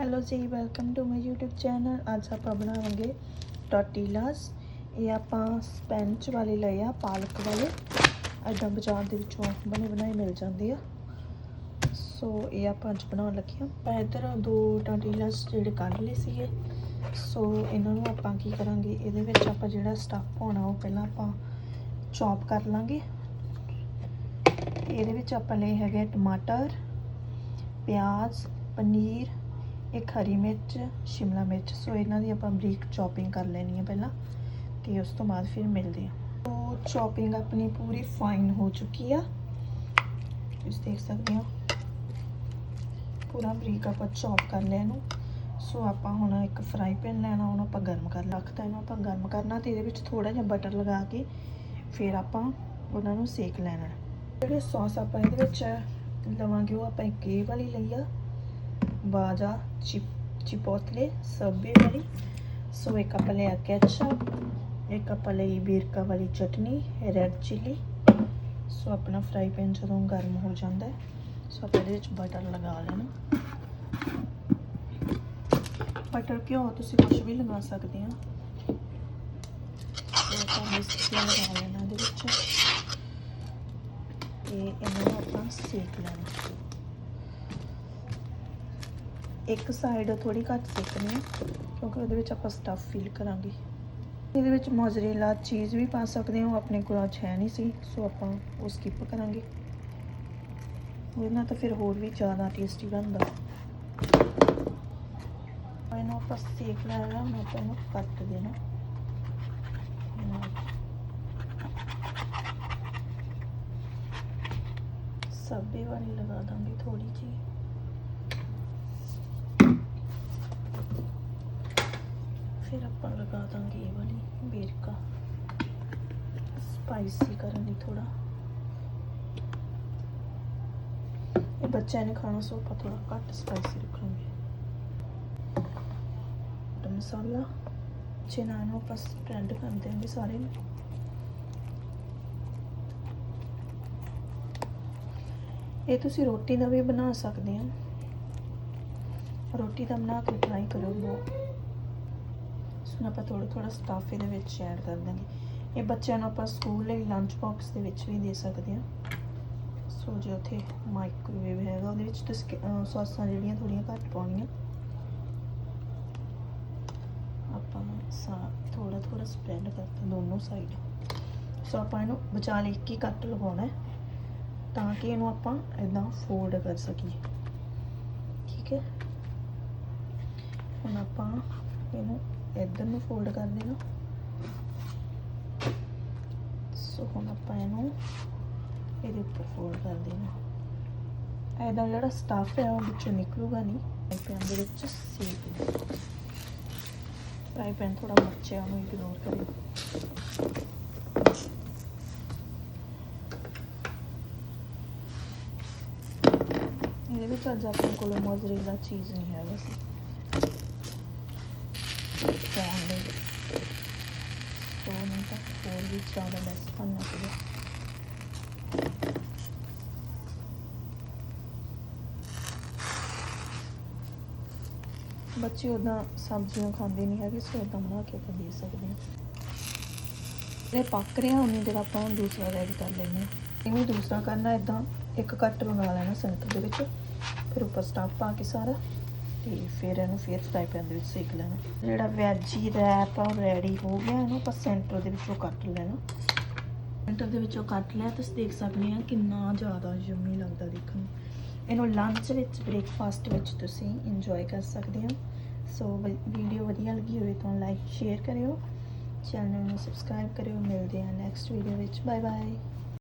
Hello ji welcome to my YouTube channel ਅੱਜ ਆਪਾਂ ਬਣਾਵਾਂਗੇ ਟੋਟੀਲਾਸ ਇਹ ਆਪਾਂ ਸਪੈਂਚ ਵਾਲੇ ਲਏ ਆ, ਪਾਲਕ ਵਾਲੇ। ਐਦਾਂ ਬਾਜ਼ਾਰ ਦੇ ਵਿੱਚੋਂ ਬਣੇ ਬਣਾਏ ਮਿਲ ਜਾਂਦੇ ਆ। ਸੋ ਇਹ ਆਪਾਂ ਅੱਜ ਬਣਾਉਣ ਲੱਗੇ ਆ। ਆਪਾਂ ਇੱਧਰ ਦੋ ਟੋਟੀਲਾਸ ਜਿਹੜੇ ਕੱਢ ਲਏ ਸੀਗੇ। ਸੋ ਇਹਨਾਂ ਨੂੰ ਆਪਾਂ ਕੀ ਕਰਾਂਗੇ? ਇਹਦੇ ਵਿੱਚ ਆਪਾਂ ਜਿਹੜਾ ਸਟਫ ਪਾਉਣਾ, ਉਹ ਪਹਿਲਾਂ ਆਪਾਂ ਚੌਪ ਕਰ ਲਾਂਗੇ। ਇਹਦੇ ਵਿੱਚ ਆਪਾਂ ਲਏ ਹੈਗੇ ਟਮਾਟਰ, ਪਿਆਜ਼, ਪਨੀਰ ਇੱਕ ਹਰੀ ਮਿਰਚ, ਸ਼ਿਮਲਾ ਮਿਰਚ, ਸੋ ਇਹਨਾਂ ਦੀ ਆਪਾਂ ਬਰੀਕ ਚੌਪਿੰਗ ਕਰ ਲੈਣੀ ਹੈ ਪਹਿਲਾਂ ਤੇ ਉਸ ਤੋਂ ਬਾਅਦ ਫਿਰ ਮਿਲਦੇ ਹਾਂ। ਸੋ ਚੌਪਿੰਗ ਆਪਣੀ ਪੂਰੀ ਫਾਈਨ ਹੋ ਚੁੱਕੀ ਆ। ਤੁਸੀਂ ਦੇਖ ਸਕਦੇ ਹੋ। ਪੂਰਾ ਬਰੀਕ ਆਪਾਂ ਚੌਪ ਕਰ ਲਿਆ ਇਹਨੂੰ। ਸੋ ਆਪਾਂ ਹੁਣ ਇੱਕ ਫਰਾਈ ਪੈਨ ਲੈਣਾ, ਉਹਨੂੰ ਆਪਾਂ ਗਰਮ ਕਰ ਰੱਖਤਾ ਇਹਨੂੰ ਆਪਾਂ ਗਰਮ ਕਰਨਾ ਤੇ ਇਹਦੇ ਵਿੱਚ ਥੋੜਾ ਜਿਹਾ ਬਟਰ ਲਗਾ ਕੇ ਫਿਰ ਆਪਾਂ ਉਹਨਾਂ ਨੂੰ ਸੇਕ ਲੈਣਾ। ਜਿਹੜੇ ਸੌਸ ਆਪਾਂ ਇਹਦੇ ਵਿੱਚ ਲਵਾਂਗੇ, ਉਹ ਆਪਾਂ ਇੱਕ ਇਹ ਵਾਲੀ ਲਈ ਆ। ਬਾਜਾ, ਚਿਪ, ਚਿਪੋਤਲੇ ਸਬੇ ਵਾਲੀ। ਸੋ ਇੱਕ ਆਪਾਂ ਲਿਆ ਕੈਚਅਪ, ਇੱਕ ਆਪਾਂ ਲਈ ਬੀਰਕਾ ਵਾਲੀ ਚਟਨੀ, ਰੈਡ ਚਿਲੀ। ਸੋ ਆਪਣਾ ਫਰਾਈ ਪੈਨ ਜਦੋਂ ਗਰਮ ਹੋ ਜਾਂਦਾ ਸੋ ਆਪਾਂ ਇਹਦੇ ਵਿੱਚ ਬਟਰ ਲਗਾ ਲੈਣਾ। ਬਟਰ ਘਿਓ ਤੁਸੀਂ ਕੁਝ ਵੀ ਲਗਾ ਸਕਦੇ ਆ ਇਹ ਆਪਾਂ ਮਿਕਸ ਲਗਾ ਲੈਣਾ ਇਹਦੇ ਵਿੱਚ। ਤੇ ਇਹਨਾਂ ਨੂੰ ਆਪਾਂ ਸੇਕ ਲੈਣਾ। ਇੱਕ ਸਾਈਡ ਥੋੜੀ ਘੱਟ ਸੇਕਣੀ ਹੈ ਕਿਉਂਕਿ ਉਹਦੇ ਵਿੱਚ ਆਪਾਂ ਸਟਫ ਫਿਲ ਕਰਾਂਗੇ। ਇਹਦੇ ਵਿੱਚ ਮੋਜ਼ਰੇਲਾ ਚੀਜ਼ ਵੀ ਪਾ ਸਕਦੇ ਹੋ ਆਪਣੇ ਕੋਲ ਅੱਜ ਹੈ ਨਹੀਂ ਸੀ ਸੋ ਆਪਾਂ ਉਹ ਸਕਿਪ ਕਰਾਂਗੇ। ਉਹਦੇ ਨਾਲ ਤਾਂ ਫਿਰ ਹੋਰ ਵੀ ਜ਼ਿਆਦਾ ਟੇਸਟੀ ਬਣਦਾ। ਇਹਨੂੰ ਆਪਾਂ ਸੇਕ ਲੈਣਾ, ਮੈਂ ਤਾਂ ਇਹਨੂੰ ਕੱਟ ਦੇਣਾ। ਸਭੇ ਵਾਲੀ ਲਗਾ ਦਾਂਗੇ ਥੋੜੀ ਜਿਹੀ। ਫਿਰ ਆਪਾਂ ਲਗਾ ਦਾਂਗੇ ਇਹ ਵਾਲੀ ਬੇਰਕਾ। ਸਪਾਈਸੀ ਕਰਨ ਲਈ ਥੋੜਾ ਇਹ ਬੱਚਿਆਂ ਨੇ ਖਾਣਾ ਸੋ ਆਪਾਂ ਥੋੜਾ ਘੱਟ ਸਪਾਈਸੀ ਰੱਖਾਂਗੇ। ਮਸਾਲਾ ਚਿਨਾਂ ਨੂੰ ਆਪਾਂ ਸਪਰੈਡ ਕਰ ਦਿਆਂਗੇ ਸਾਰੇ ਨੂੰ। ਇਹ ਤੁਸੀਂ ਰੋਟੀ ਦਾ ਵੀ ਬਣਾ ਸਕਦੇ ਹੋ। ਰੋਟੀ ਦਾ ਬਣਾ ਕੇ ਟਰਾਈ ਕਰੋ ਬਹੁਤ ਆਪਾਂ ਥੋੜਾ ਥੋੜਾ ਸਟਾਫ ਇਹਦੇ ਵਿੱਚ ਐਡ ਕਰ ਦਾਂਗੇ ਇਹ ਬੱਚਿਆਂ ਨੂੰ ਆਪਾਂ ਸਕੂਲ ਲਈ ਲੰਚ ਬਾਕਸ ਦੇ ਵਿੱਚ ਵੀ ਦੇ ਸਕਦੇ ਹਾਂ। ਸੋ ਜੇ ਉੱਥੇ ਮਾਈਕ੍ਰੋਵੇਵ ਹੈਗਾ ਉਹਦੇ ਵਿੱਚ ਤੁਸੀਂ ਅਹ, ਸੌਸਾਂ ਜਿਹੜੀਆਂ ਥੋੜੀਆਂ ਘੱਟ ਪਾਉਣੀਆਂ। ਆਪਾਂ ਸਾ ਥੋੜਾ ਥੋੜਾ ਸਪਰੈਡ ਕਰਤਾ ਦੋਨੋਂ ਸਾਈਡ ਸੋ ਆਪਾਂ ਇਹਨੂੰ ਵਿਚਾਲੇ ਇੱਕ ਹੀ ਕੱਟ ਲਗਾਉਣਾ ਹੈ ਤਾਂ ਕਿ ਇਹਨੂੰ ਆਪਾਂ ਇਦਾਂ ਫੋਲਡ ਕਰ ਸਕੀਏ। ਠੀਕ ਹੈ? ਹੁਣ ਆਪਾਂ ਇਹਨੂੰ ਇੱਧਰ ਨੂੰ ਫੋਲਡ ਕਰ ਦੇਣਾ। ਸੋ ਹੁਣ ਆਪਾਂ ਇਹਨੂੰ ਇਹਦੇ ਉੱਪਰ ਫੋਲਡ ਕਰ ਦੇਣਾ। ਇਹਦਾ ਜਿਹੜਾ ਸਟਫ ਹੈ ਉਹ ਵਿੱਚੋਂ ਨਿਕਲੂਗਾ ਨਹੀਂ। ਪੈਨ ਦੇ ਵਿੱਚ ਸੇਕ ਫਰਾਈ ਪੈਨ ਥੋੜਾ ਮੱਚਿਆ, ਉਹਨੂੰ ਇਗਨੋਰ ਕਰਿਓ। ਇਹਦੇ ਵਿੱਚ ਅੱਜ ਆਪਣੇ ਕੋਲ ਮੋਜ਼ਰੇਲਾ ਚੀਜ਼ ਨਹੀਂ ਹੈ ਵੈਸੇ ਪਾਉਣ ਲਈ ਸੋ ਨਹੀਂ ਤਾਂ ਹੋਰ ਵੀ ਜ਼ਿਆਦਾ ਲੈਸ ਕਰਨਾ ਸੀਗਾ ਬੱਚੇ ਉਦਾਂ ਸਬਜ਼ੀਆਂ ਖਾਂਦੇ ਨਹੀਂ ਹੈਗੇ ਸੋ ਉਦਾਂ ਬਣਾ ਕੇ ਆਪਾਂ ਦੇ ਸਕਦੇ ਹਾਂ। ਇਹ ਪੱਕ ਰਿਹਾ ਉਹਨੇ ਜਿਹੜਾ ਆਪਾਂ ਹੁਣ ਦੂਸਰਾ ਰੈਡੀ ਕਰ ਲੈਂਦੇ ਹਾਂ। ਇਹਨੂੰ ਦੂਸਰਾ ਕਰਨਾ ਇਦਾਂ ਇੱਕ ਕੱਟ ਲਗਾ ਲੈਣਾ ਸੈਂਟਰ ਦੇ ਵਿੱਚ, ਫਿਰ ਉੱਪਰ ਸਟਫ ਪਾ ਕੇ ਸਾਰਾ। ਤੇ ਫਿਰ ਇਹਨੂੰ ਫਿਰ ਫਰਾਈ ਪੈਨ ਦੇ ਵਿੱਚ ਸੇਕ ਲੈਣਾ। ਜਿਹੜਾ ਵੈਜੀ ਰੈਪ ਆ ਰੈਡੀ ਹੋ ਗਿਆ ਇਹਨੂੰ, ਆਪਾਂ ਸੈਂਟਰ ਦੇ ਵਿੱਚੋਂ ਕੱਟ ਲੈਣਾ। ਸੈਂਟਰ ਦੇ ਵਿੱਚੋਂ ਕੱਟ ਲਿਆ, ਤੁਸੀਂ ਦੇਖ ਸਕਦੇ ਆ ਕਿੰਨਾ ਜ਼ਿਆਦਾ ਯੰਮੀ ਲੱਗਦਾ ਦੇਖਣ ਨੂੰ। ਇਹਨੂੰ ਲੰਚ ਵਿੱਚ ਬ੍ਰੇਕਫਾਸਟ ਵਿੱਚ ਤੁਸੀਂ ਇੰਜੋਏ ਕਰ ਸਕਦੇ ਹੋ। ਸੋ ਵੀਡੀਓ ਵਧੀਆ ਲੱਗੀ ਹੋਵੇ ਤਾਂ ਲਾਈਕ ਸ਼ੇਅਰ ਕਰਿਓ। ਚੈਨਲ ਨੂੰ ਸਬਸਕ੍ਰਾਈਬ ਕਰਿਓ। ਮਿਲਦੇ ਹਾਂ ਨੈਕਸਟ ਵੀਡੀਓ ਵਿੱਚ। Bye bye